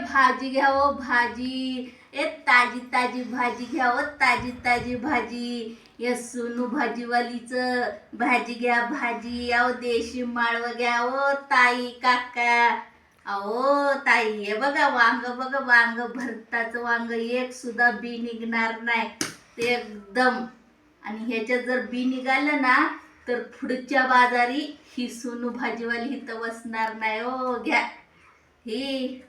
भाजी घ्या भाजी. ए ताजी ताजी भाजी घ्यावं ताजी ताजी भाजी. या सोनू भाजीवालीच भाजी घ्या भाजी. अहो देशी माळव घ्या ओ ताई काका. अहो ताई हे बघा वांग बघा वांग. भरताचं वांग एक सुद्धा बी निघणार नाही. ते एकदम. आणि ह्याच्यात जर बी निघालं ना तर पुढच्या बाजारी ही सोनू भाजीवाली इथं बसणार नाही. ओ घ्या. ही.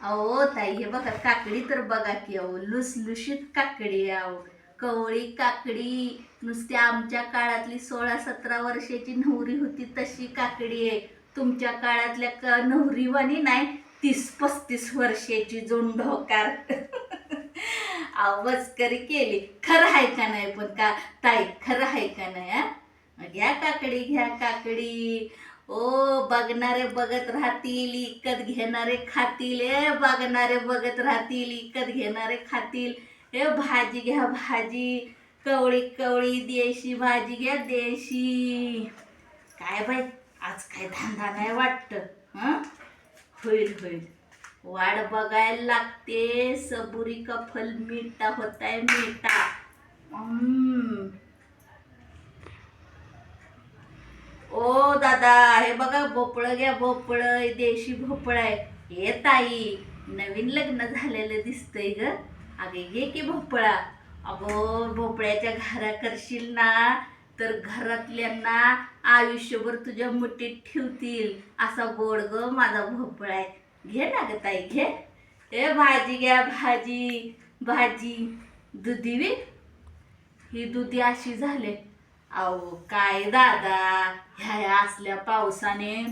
अहो ताई हे बघा काकडी तर बघा की अहो लुसलुशीत काकडी आहे अहो. कवळी काकडी नुसती आमच्या काळातली सोळा सतरा वर्षाची नवरी होती तशी काकडी आहे. तुमच्या काळातल्या क नवरीवाणी नाही तीस पस्तीस वर्षाची जोंढोकार आवाजकरी केली. खरं आहे का नाही पण का? ताई खरं आहे का नाही घ्या काकडी घ्या काकडी. ओ बघणारे बघत राहतील इकत घेणारे खातील. ए बघणारे बघत राहतील इकत घेणारे खातील. ए भाजी घ्या भाजी. कवळी कवळी देशी भाजी घ्या देशी. काय बाई आज काय धंदा नाही वाटतं हं? होईल होईल. वाढ बघायला लागते. सबुरी का फल मिठा होताय मिठा हम्म. ओ दादा हे बघा भोपळं घ्या भोपळं देशी भोपळ आहे. हे ताई नवीन लग्न झालेलं दिसतंय ग. अगे घे की भोपळा. अगो भोपळ्याच्या घरा करशील ना तर घरातल्यांना आयुष्यभर तुझ्या मुठीत ठेवतील. असा गोड ग माझा भोपळा आहे. घे ना ग ताई घे. ए भाजी घ्या भाजी. भाजी. दुधी वी? ही दुधी अशी झाले. अहो काय दादा? ह्या असल्या पावसाने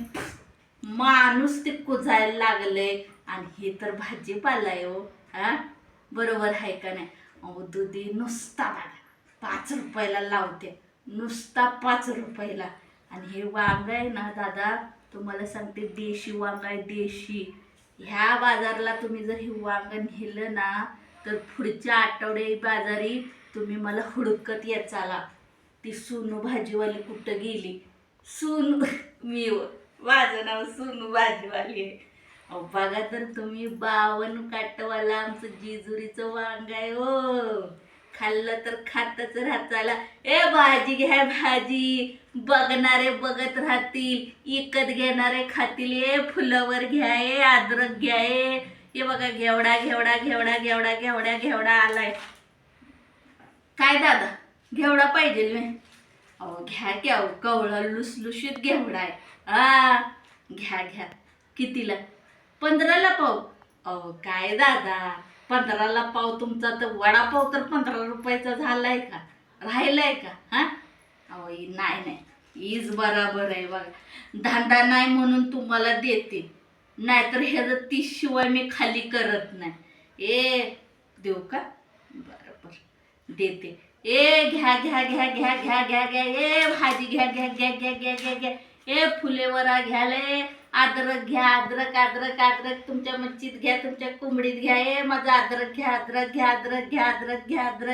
माणूस ते कुजायला लागले. आणि हे तर भाजीपाला आहे हो. हा? बरोबर आहे का नाही? अहो दुधी नुसता बघा पाच रुपयाला लावते. नुसता पाच रुपयाला. आणि हे वांग आहे ना दादा तुम्हाला सांगते देशी वांग आहे देशी. ह्या बाजारला तुम्ही जर हे वांग नेलं ना तर पुढच्या आठवडे बाजारी तुम्ही मला हुडकत येत चाला. ती सोनू भाजीवाली कुठं गेली? सोनू मी माझं नाव सोनू भाजीवाली आहे. अहो बघा तर तुम्ही बावन काटवाला आमचं जेजुरीचं वांग आहे हो. खाल्लं तर खातच राहताला ए भाजी घ्या भाजी. बघणारे बघत राहतील. इकत घेणारे खातील. ए फुलावर घ्या ए अद्रक घ्या ए. हे बघा घेवडा घेवडा घेवडा घेवडा घेवडा घेवडा आलाय. काय दादा? घेवडा पाहिजे मी अहो घ्या की अहो कवळा लुसलुशीत घेवडा आहे. आ घ्या घ्या. कितीला? पंधराला पाव. अहो काय दादा? पंधराला पाव तुमचा तर वडापाव तर पंधरा रुपयाचा झाला आहे का? राहिलाय का? हा? अहो नाही नाही. इज बराबर आहे बघा. धंदा नाही म्हणून तुम्हाला देते. नाहीतर ह्याचं ती शिवाय मी खाली करत नाही. ए देऊ का? बरं बरं. देते. ए घ्या घ्या घ्या घ्या घ्या घ्या घ्या ए भाजी घ्या घ्या घ्या घ्या घ्या घ्या घ्या ए फुलेवरा घ्याले अद्रक घ्या अद्रक अद्रक अद्रक तुमच्या मच्छीत घ्या तुमच्या कोंबडीत घ्या ए माझं अद्रक घ्या अद्रक घ्या अद्रक घ्या अद्रक घ्या अद्रक